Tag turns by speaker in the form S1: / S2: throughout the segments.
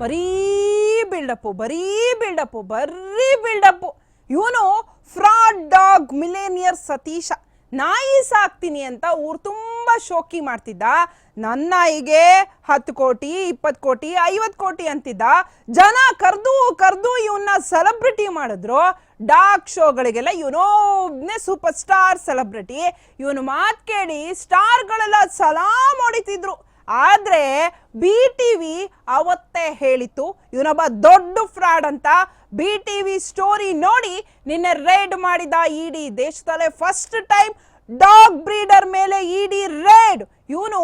S1: ಬರೀ ಬಿಲ್ಡಪ್ಪು ಬರೀ ಬಿಲ್ಡಪ್ಪು ಬರೀ ಬಿಲ್ಡಪ್ಪು ಇವನು ಫ್ರಾಡ್ ಡಾಗ್ ಮಿಲೇನಿಯರ್ ಸತೀಶ. ನಾಯಿ ಸಾಕ್ತೀನಿ ಅಂತ ಊರು ತುಂಬ ಶೋಕಿ ಮಾಡ್ತಿದ್ದ. ನನ್ನ ನಾಯಿಗೆ ಹತ್ತು ಕೋಟಿ, ಇಪ್ಪತ್ತು ಕೋಟಿ, ಐವತ್ತು ಕೋಟಿ ಅಂತಿದ್ದ. ಜನ ಕರೆದು ಕರೆದು ಇವನ್ನ ಸೆಲೆಬ್ರಿಟಿ ಮಾಡಿದ್ರು. ಡಾಗ್ ಶೋಗಳಿಗೆಲ್ಲ ಇವನೊಬ್ನೇ ಸೂಪರ್ ಸ್ಟಾರ್ ಸೆಲೆಬ್ರಿಟಿ ಇವನು ಮಾತು ಕೇಳಿ ಸ್ಟಾರ್ಗಳೆಲ್ಲ ಸಲಾಮ್ ಹೊಡಿತಿದ್ರು. ಆದ್ರೆ ಬಿ ಟಿ ವಿ ಅವತ್ತೇ ಹೇಳಿತು ಇವನೊಬ್ಬ ದೊಡ್ಡ ಫ್ರಾಡ್ ಅಂತ ಬಿ ಟಿ ವಿ ಸ್ಟೋರಿ ನೋಡಿ ನಿನ್ನೆ ರೇಡ್ ಮಾಡಿದ ಇಡಿ ದೇಶದಲ್ಲೇ ಫಸ್ಟ್ ಟೈಮ್ ಡಾಗ್ ಬ್ರೀಡರ್ ಮೇಲೆ ಇಡಿ ರೇಡ್ ಇವನು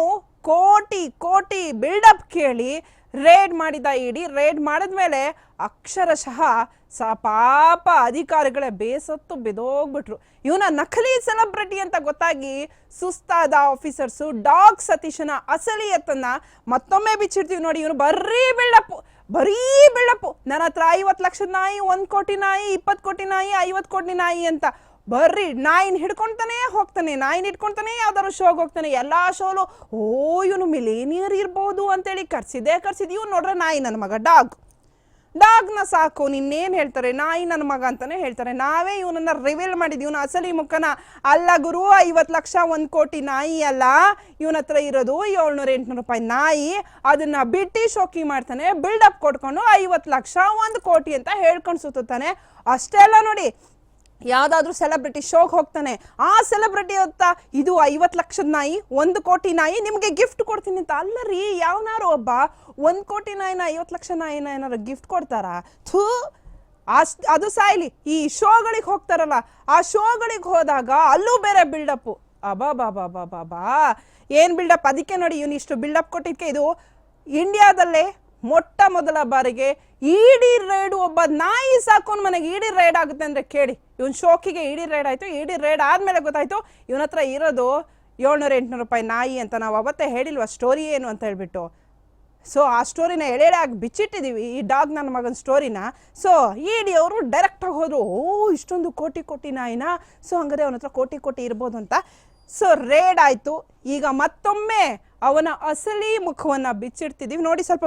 S1: ಕೋಟಿ ಕೋಟಿ ಬಿಲ್ಡಪ್ ಕೇಳಿ ರೇಡ್ ಮಾಡಿದ ಇಡಿ, ರೇಡ್ ಮಾಡಿದ್ಮೇಲೆ ಅಕ್ಷರಶಃ ಸ ಪಾಪ ಅಧಿಕಾರಿಗಳೇ ಬೇಸತ್ತು ಬೆದೋಗ್ಬಿಟ್ರು ಇವನ ನಕಲಿ ಸೆಲೆಬ್ರಿಟಿ ಅಂತ ಗೊತ್ತಾಗಿ ಸುಸ್ತಾದ ಆಫೀಸರ್ಸು ಡಾಗ್ ಸತೀಶನ ಅಸಲಿಯತ್ತನ್ನ ಮತ್ತೊಮ್ಮೆ ಬಿಚ್ಚಿಡ್ತೀವಿ ನೋಡಿ. ಇವನು ಬರೀ ಬಿಲ್ಡಪ್ಪು ಬರೀ ಬಿಲ್ಡಪ್ಪು ನನ್ನ ಹತ್ರ ಐವತ್ತು ಲಕ್ಷದ ನಾಯಿ, ಒಂದು ಕೋಟಿ ನಾಯಿ, ಇಪ್ಪತ್ತು ಕೋಟಿ ನಾಯಿ, ಐವತ್ತು ಕೋಟಿ ನಾಯಿ ಅಂತ ಬರ್ರಿ, ನಾಯಿನ ಹಿಡ್ಕೊಂತಾನೆ ಹೋಗ್ತಾನೆ, ನಾಯಿನ ಹಿಡ್ಕೊಂತಾನೆ ಯಾವ್ದಾದ್ರು ಶೋಗೆ ಹೋಗ್ತಾನೆ, ಎಲ್ಲಾ ಶೋಲು ಓ, ಇವನು ಮಿಲೇನಿಯರ್ ಇರ್ಬೋದು ಅಂತೇಳಿ ಕರ್ಸಿದೆ ಕರ್ಸಿದ್, ಇವ್ನು ನೋಡ್ರೆ ನಾಯಿ ನನ್ನ ಮಗ, ಡಾಗ್. ಡಾಗ್ನ ಸಾಕು, ನಿನ್ನೇನು ಹೇಳ್ತಾರೆ, ನಾಯಿ ನನ್ನ ಮಗ ಅಂತಾನೆ ಹೇಳ್ತಾರೆ. ನಾವೇ ಇವನನ್ನ ರಿವೀಲ್ ಮಾಡಿದ್ವಿ, ಇವನ ಅಸಲಿ ಮುಖನ. ಅಲ್ಲ ಗುರು, ಐವತ್ತು ಲಕ್ಷ ಒಂದು ಕೋಟಿ ನಾಯಿ ಅಲ್ಲ, ಇವನ ಹತ್ರ ಇರೋದು ಏಳ್ನೂರ ಎಂಟ್ನೂರು ರೂಪಾಯಿ ನಾಯಿ, ಅದನ್ನ ಬಿಟ್ಟು ಶೋಕಿ ಮಾಡ್ತಾನೆ ಬಿಲ್ಡಪ್ ಕೊಟ್ಕೊಂಡು ಐವತ್ತು ಲಕ್ಷ ಒಂದು ಕೋಟಿ ಅಂತ ಹೇಳ್ಕೊಂಡು ಸುತ್ತಾನೆ ಅಷ್ಟೇ ಅಲ್ಲ ನೋಡಿ ಯಾವ್ದಾದ್ರು ಸೆಲೆಬ್ರಿಟಿ ಶೋಗೆ ಹೋಗ್ತಾನೆ. ಆ ಸೆಲೆಬ್ರಿಟಿ ಅಂತ ಇದು ಐವತ್ತು ಲಕ್ಷದ ನಾಯಿ, ಒಂದು ಕೋಟಿ ನಾಯಿ ನಿಮಗೆ ಗಿಫ್ಟ್ ಕೊಡ್ತೀನಿ ಅಂತ. ಅಲ್ಲ ರೀ ಯಾವನಾರು ಒಬ್ಬ ಒಂದು ಕೋಟಿ ನಾಯಿನ, ಐವತ್ತು ಲಕ್ಷ ನಾಯಿನ ಏನಾರು ಗಿಫ್ಟ್ ಕೊಡ್ತಾರಾ? ಥೂ, ಅಷ್ಟ್, ಅದು ಸಾಯ್ಲಿ. ಈ ಶೋಗಳಿಗೆ ಹೋಗ್ತಾರಲ್ಲ, ಆ ಶೋಗಳಿಗೆ ಹೋದಾಗ ಅಲ್ಲೂ ಬೇರೆ ಬಿಲ್ಡಪ್ಪು ಅಬಾ ಬಾ ಬಾ ಬಾ ಬಾ ಬಾ ಏನು ಬಿಲ್ಡಪ್ ಅದಕ್ಕೆ ನೋಡಿ ಇವನು ಇಷ್ಟು ಬಿಲ್ಡಪ್ ಕೊಟ್ಟಿದ್ದಕ್ಕೆ ಇದು ಇಂಡಿಯಾದಲ್ಲೇ ಮೊಟ್ಟ ಮೊದಲ ಬಾರಿಗೆ ಇಡಿ ರೈಡ್ ಒಬ್ಬ ನಾಯಿ ಸಾಕೊಂಡು ಮನೆಗೆ ಇಡಿ ರೈಡ್ ಆಗುತ್ತೆ ಅಂದ್ರೆ ಕೇಳಿ. ಇವನ್ ಶೋಕಿಗೆ ಇಡಿ ರೈಡ್ ಆಯ್ತು, ಇಡಿ ರೈಡ್ ಆದ್ಮೇಲೆ ಗೊತ್ತಾಯ್ತು, ಇವನ ಹತ್ರ ಇರೋದು ಏಳ್ನೂರ ಎಂಟ್ನೂರು ರೂಪಾಯಿ ನಾಯಿ ಅಂತ ನಾವು ಅವತ್ತೇ ಹೇಳಿಲ್ವ ಸ್ಟೋರಿ ಏನು ಅಂತ ಹೇಳ್ಬಿಟ್ಟು. ಸೊ ಆ ಸ್ಟೋರಿನ ಎಳೆ ಆಗಿ ಬಿಚ್ಚಿಟ್ಟಿದ್ದೀವಿ ಈ ಡಾಗ್ ನನ್ನ ಮಗನ ಸ್ಟೋರಿನ ಸೊ ಇಡಿ ಅವರು ಡೈರೆಕ್ಟಾಗಿ ಹೋದ್ರು, ಓ, ಇಷ್ಟೊಂದು ಕೋಟಿ ಕೋಟಿ ನಾಯಿನ. ಸೊ ಹಂಗದ್ರೆ ಅವನ ಹತ್ರ ಕೋಟಿ ಕೋಟಿ ಇರ್ಬೋದು ಅಂತ. ಸೊ ರೇಡ್ ಆಯಿತು. ಈಗ ಮತ್ತೊಮ್ಮೆ ಅವನ ಅಸಲಿ ಮುಖವನ್ನು ಬಿಚ್ಚಿಡ್ತಿದ್ದೀವಿ ನೋಡಿ ಸ್ವಲ್ಪ